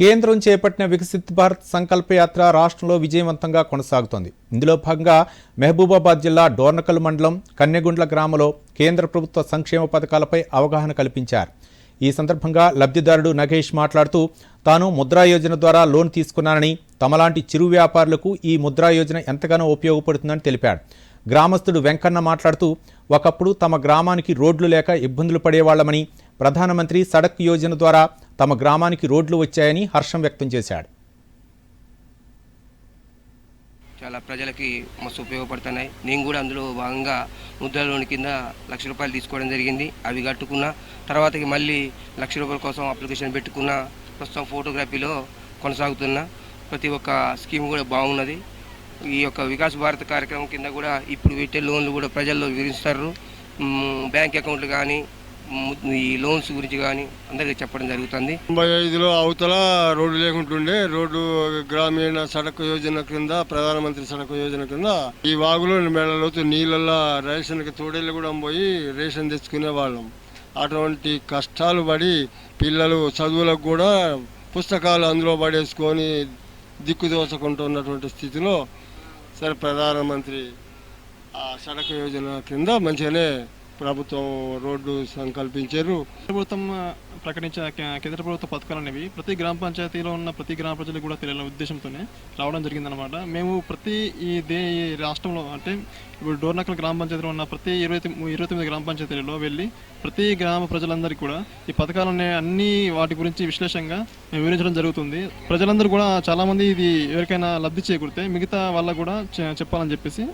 కేంద్రం చేపట్టిన వికసిత్ భారత్ సంకల్ప యాత్ర రాష్ట్రంలో విజయవంతంగా కొనసాగుతోంది. ఇందులో భాగంగా మహబూబాబాద్ జిల్లా డోర్నకల్ మండలం కన్నెగుండ్ల గ్రామంలో కేంద్ర ప్రభుత్వ సంక్షేమ పథకాలపై అవగాహన కల్పించారు. ఈ సందర్భంగా లబ్ధిదారుడు నగేష్ మాట్లాడుతూ తాను ముద్రా యోజన ద్వారా లోన్ తీసుకున్నానని తమలాంటి చిరు వ్యాపారులకు ఈ ముద్రా యోజన ఎంతగానో ఉపయోగపడుతుందని తెలిపాడు. గ్రామస్తుడు వెంకన్న మాట్లాడుతూ ఒకప్పుడు తమ గ్రామానికి రోడ్లు లేక ఇబ్బందులు పడేవాళ్ళమని ప్రధానమంత్రి సడక్ యోజన ద్వారా తమ గ్రామానికి రోడ్లు వచ్చాయని హర్షం వ్యక్తం చేశాడు. చాలా ప్రజలకి మస్తు ఉపయోగపడుతున్నాయి. నేను కూడా అందులో భాగంగా ముద్ర లోన్ కింద లక్ష రూపాయలు తీసుకోవడం జరిగింది. అవి కట్టుకున్న తర్వాతకి మళ్ళీ లక్ష రూపాయల కోసం అప్లికేషన్ పెట్టుకున్న ప్రస్తుతం ఫోటోగ్రఫీలో కొనసాగుతున్నా. ప్రతి ఒక్క స్కీమ్ కూడా బాగున్నది. ఈ యొక్క వికాస్ భారత్ కార్యక్రమం కింద కూడా ఇప్పుడు పెట్టే లోన్లు కూడా ప్రజల్లో వివరిస్తారు. బ్యాంక్ అకౌంట్లు కానీ ఈ లోన్స్ గురించి కానీ అందరికీ చెప్పడం జరుగుతుంది. తొంభై ఐదులో అవతల రోడ్డు లేకుంటుండే రోడ్డు గ్రామీణ సడక్ యోజన క్రింద ప్రధానమంత్రి సడక్ యోజన క్రింద ఈ వాగులో మెడలోతు నీళ్ళల్లో రేషన్కి తోడేళ్ళు కూడా పోయి రేషన్ తెచ్చుకునే వాళ్ళం. అటువంటి కష్టాలు పడి పిల్లలు చదువులకు కూడా పుస్తకాలు అందులో పడేసుకొని దిక్కుదోచకుంటున్నటువంటి స్థితిలో సరే ప్రధానమంత్రి ఆ సడక్ యోజన కింద మంచిగానే ప్రభుత్వం రోడ్డు సంకల్పించారు. ప్రభుత్వం ప్రకటించిన కేంద్ర ప్రభుత్వ పథకాలు అనేవి ప్రతి గ్రామ పంచాయతీలో ఉన్న ప్రతి గ్రామ ప్రజలకు కూడా తెలియాలనే ఉద్దేశంతోనే రావడం జరిగిందనమాట మేము ప్రతి ఈ దే ఈ రాష్ట్రంలో అంటే ఇప్పుడు డోర్నకల్ గ్రామ పంచాయతీలో ఉన్న ప్రతి ఇరవై ఇరవై తొమ్మిది గ్రామ పంచాయతీలలో వెళ్ళి ప్రతి గ్రామ ప్రజలందరికీ కూడా ఈ పథకాలు అనే అన్ని వాటి గురించి విశ్లేషంగా మేము వివరించడం జరుగుతుంది. ప్రజలందరూ కూడా చాలామంది ఇది ఎవరికైనా లబ్ధి చేకూరితే మిగతా వాళ్ళకు కూడా చె- చెప్పాలని చెప్పేసి